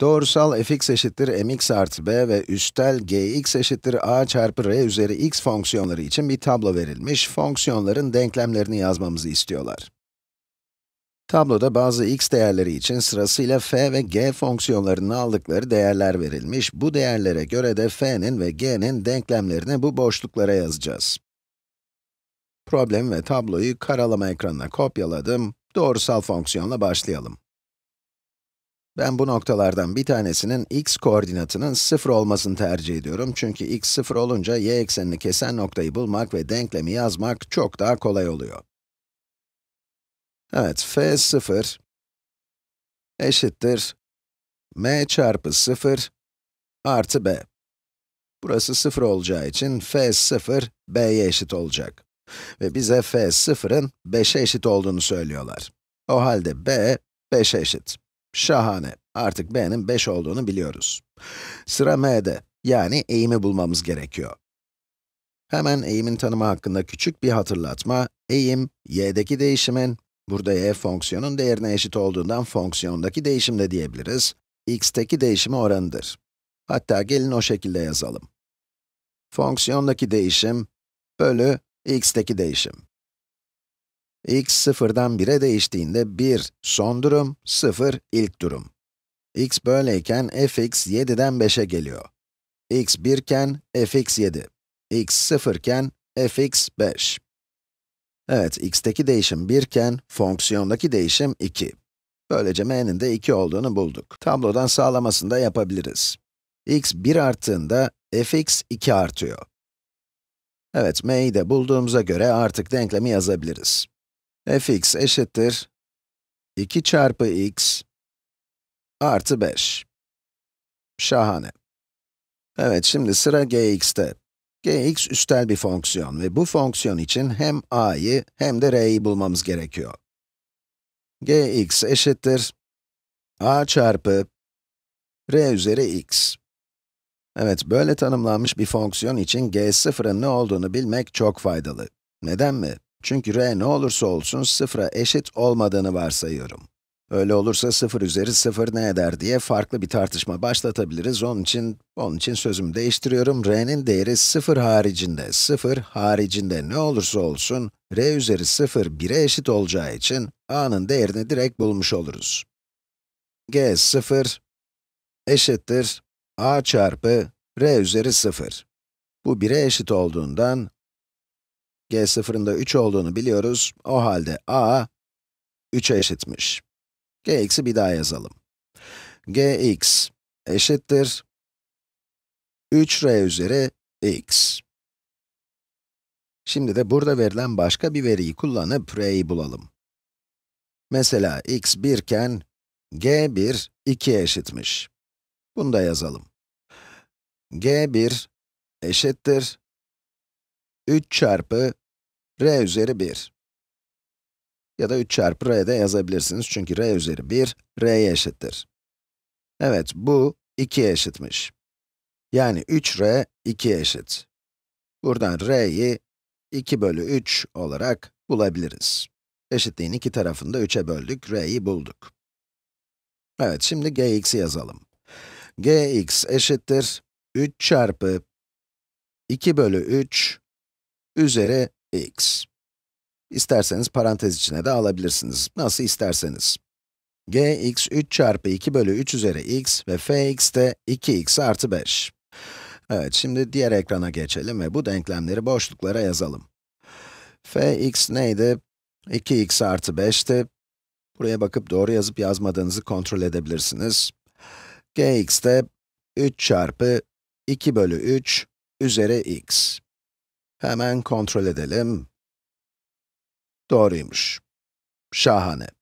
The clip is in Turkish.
Doğrusal fx eşittir mx artı b ve üstel gx eşittir a çarpı r üzeri x fonksiyonları için bir tablo verilmiş, fonksiyonların denklemlerini yazmamızı istiyorlar. Tabloda bazı x değerleri için sırasıyla f ve g fonksiyonlarının aldıkları değerler verilmiş. Bu değerlere göre de f'nin ve g'nin denklemlerini bu boşluklara yazacağız. Problemi ve tabloyu karalama ekranına kopyaladım. Doğrusal fonksiyonla başlayalım. Ben bu noktalardan bir tanesinin x koordinatının 0 olmasını tercih ediyorum. Çünkü x 0 olunca y eksenini kesen noktayı bulmak ve denklemi yazmak çok daha kolay oluyor. Evet, f 0 eşittir m çarpı 0 artı b. Burası 0 olacağı için f 0 b'ye eşit olacak. Ve bize f 0'ın 5'e eşit olduğunu söylüyorlar. O halde b, 5'e eşit. Şahane. Artık b'nin 5 olduğunu biliyoruz. Sıra m'de, yani eğimi bulmamız gerekiyor. Hemen eğimin tanımı hakkında küçük bir hatırlatma. Eğim, y'deki değişimin, burada y fonksiyonun değerine eşit olduğundan fonksiyondaki değişim de diyebiliriz. x'teki değişimi oranıdır. Hatta gelin o şekilde yazalım. Fonksiyondaki değişim bölü x'teki değişim. X sıfırdan 1'e değiştiğinde 1 son durum, 0 ilk durum. x böyleyken fx 7'den 5'e geliyor. x 1 iken fx 7. x 0 iken fx 5. Evet, x'teki değişim 1 iken fonksiyondaki değişim 2. Böylece m'nin de 2 olduğunu bulduk. Tablodan sağlamasını da yapabiliriz. x 1 arttığında fx 2 artıyor. Evet, m'yi de bulduğumuza göre artık denklemi yazabiliriz. Fx eşittir 2 çarpı x artı 5. Şahane. Evet, şimdi sıra gx'te. gx üstel bir fonksiyon ve bu fonksiyon için hem a'yı hem de r'yi bulmamız gerekiyor. gx eşittir a çarpı r üzeri x. Evet, böyle tanımlanmış bir fonksiyon için g0'ın ne olduğunu bilmek çok faydalı. Neden mi? Çünkü r ne olursa olsun sıfıra eşit olmadığını varsayıyorum. Öyle olursa 0 üzeri 0 ne eder diye farklı bir tartışma başlatabiliriz. Onun için, onun için sözümü değiştiriyorum. r'nin değeri 0 haricinde, 0 haricinde ne olursa olsun, r üzeri 0 1'e eşit olacağı için a'nın değerini direkt bulmuş oluruz. g 0 eşittir a çarpı r üzeri 0. Bu 1'e eşit olduğundan, g0'ın da 3 olduğunu biliyoruz. O halde a, 3'e eşitmiş. gx'i bir daha yazalım. gx eşittir 3r üzeri x. Şimdi de burada verilen başka bir veriyi kullanıp r'yi bulalım. Mesela x 1 iken, g1 2'ye eşitmiş. Bunu da yazalım. g1 eşittir 3 çarpı r üzeri 1. Ya da 3 çarpı r de yazabilirsiniz çünkü r üzeri 1, r'ye eşittir. Evet, bu 2'ye eşitmiş. Yani 3r 2'ye eşit. Buradan r'yi 2 bölü 3 olarak bulabiliriz. Eşitliğin iki tarafını da 3'e böldük, r'yi bulduk. Evet, şimdi gx'i yazalım. gx eşittir 3 çarpı 2 bölü 3 üzeri x. İsterseniz parantez içine de alabilirsiniz. Nasıl isterseniz. gx 3 çarpı 2 bölü 3 üzeri x ve fx de 2x artı 5. Evet, şimdi diğer ekrana geçelim ve bu denklemleri boşluklara yazalım. fx neydi? 2x artı 5'ti. Buraya bakıp doğru yazıp yazmadığınızı kontrol edebilirsiniz. gx de 3 çarpı 2 bölü 3 üzeri x. Hemen kontrol edelim. Doğruymuş. Şahane.